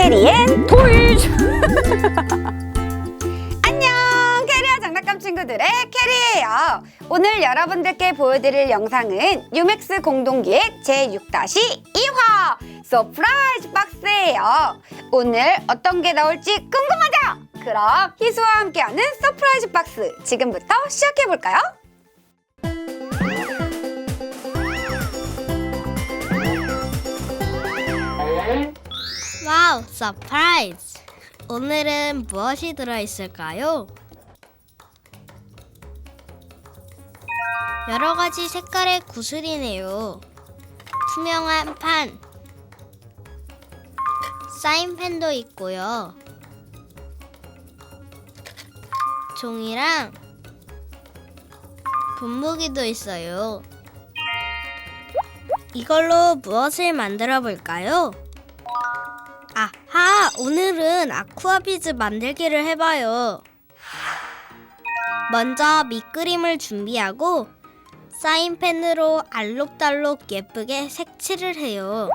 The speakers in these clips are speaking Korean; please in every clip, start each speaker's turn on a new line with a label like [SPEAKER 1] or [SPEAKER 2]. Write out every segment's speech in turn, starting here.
[SPEAKER 1] 캐리앤 토이즈 안녕 캐리와 장난감 친구들의 캐리예요 오늘 여러분들께 보여드릴 영상은 유맥스 공동기획 제6-2화 서프라이즈 박스예요 오늘 어떤 게 나올지 궁금하죠? 그럼 희수와 함께하는 서프라이즈 박스 지금부터 시작해볼까요?
[SPEAKER 2] 와우, 서프라이즈! 오늘은 무엇이 들어있을까요? 여러 가지 색깔의 구슬이네요. 투명한 판, 사인펜도 있고요. 종이랑 분무기도 있어요. 이걸로 무엇을 만들어 볼까요? 아하, 오늘은 아쿠아비즈 만들기를 해봐요. 먼저 밑그림을 준비하고 사인펜으로 알록달록 예쁘게 색칠을 해요.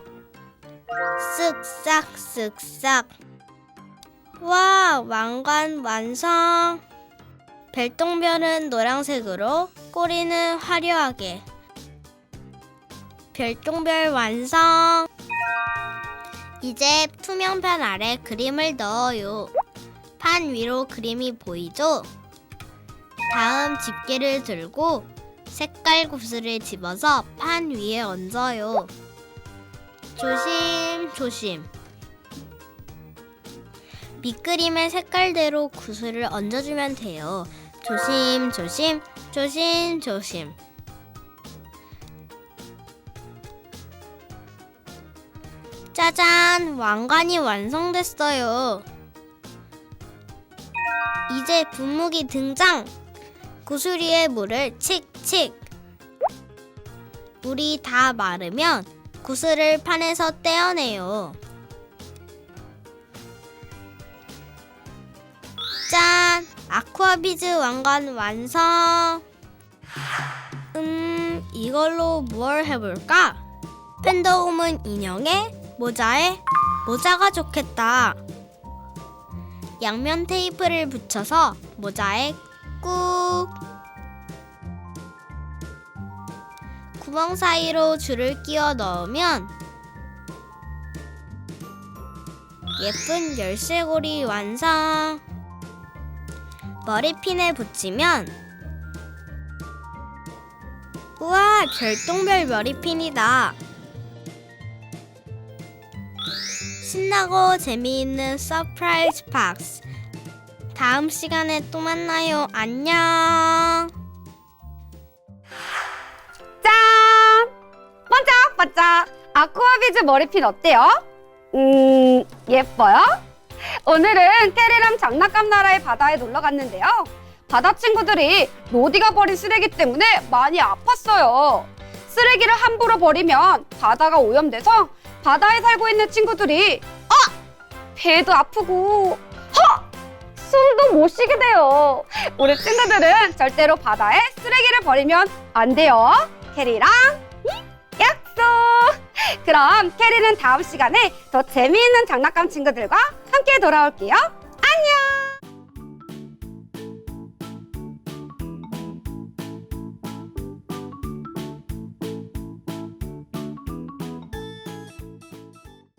[SPEAKER 2] 쓱싹 쓱싹. 와, 왕관 완성. 별똥별은 노란색으로, 꼬리는 화려하게. 별똥별 완성. 이제 투명판 아래 그림을 넣어요. 판 위로 그림이 보이죠? 다음 집게를 들고 색깔 구슬을 집어서 판 위에 얹어요. 조심, 조심. 밑그림의 색깔대로 구슬을 얹어주면 돼요. 조심, 조심, 조심, 조심. 짜잔! 왕관이 완성됐어요. 이제 분무기 등장! 구슬이에 물을 칙칙! 물이 다 마르면 구슬을 판에서 떼어내요. 짠! 아쿠아비즈 왕관 완성! 음, 이걸로 뭘 해볼까? 팬더우문 인형에 모자에 모자가 좋겠다. 양면 테이프를 붙여서 모자에 꾹 구멍 사이로 줄을 끼워 넣으면 예쁜 열쇠고리 완성. 머리핀에 붙이면 우와 별똥별 머리핀이다. 신나고 재미있는 서프라이즈 박스. 다음 시간에 또 만나요. 안녕.
[SPEAKER 1] 짠! 반짝반짝! 아쿠아비즈 머리핀 어때요? 음, 예뻐요? 오늘은 캐리랑 장난감 나라의 바다에 놀러 갔는데요. 바다 친구들이 로디가 버린 쓰레기 때문에 많이 아팠어요. 쓰레기를 함부로 버리면 바다가 오염돼서 바다에 살고 있는 친구들이 아! 배도 아프고 허! 숨도 못 쉬게 돼요. 우리 친구들은 절대로 바다에 쓰레기를 버리면 안 돼요. 캐리랑 약속! 그럼 캐리는 다음 시간에 더 재미있는 장난감 친구들과 함께 돌아올게요.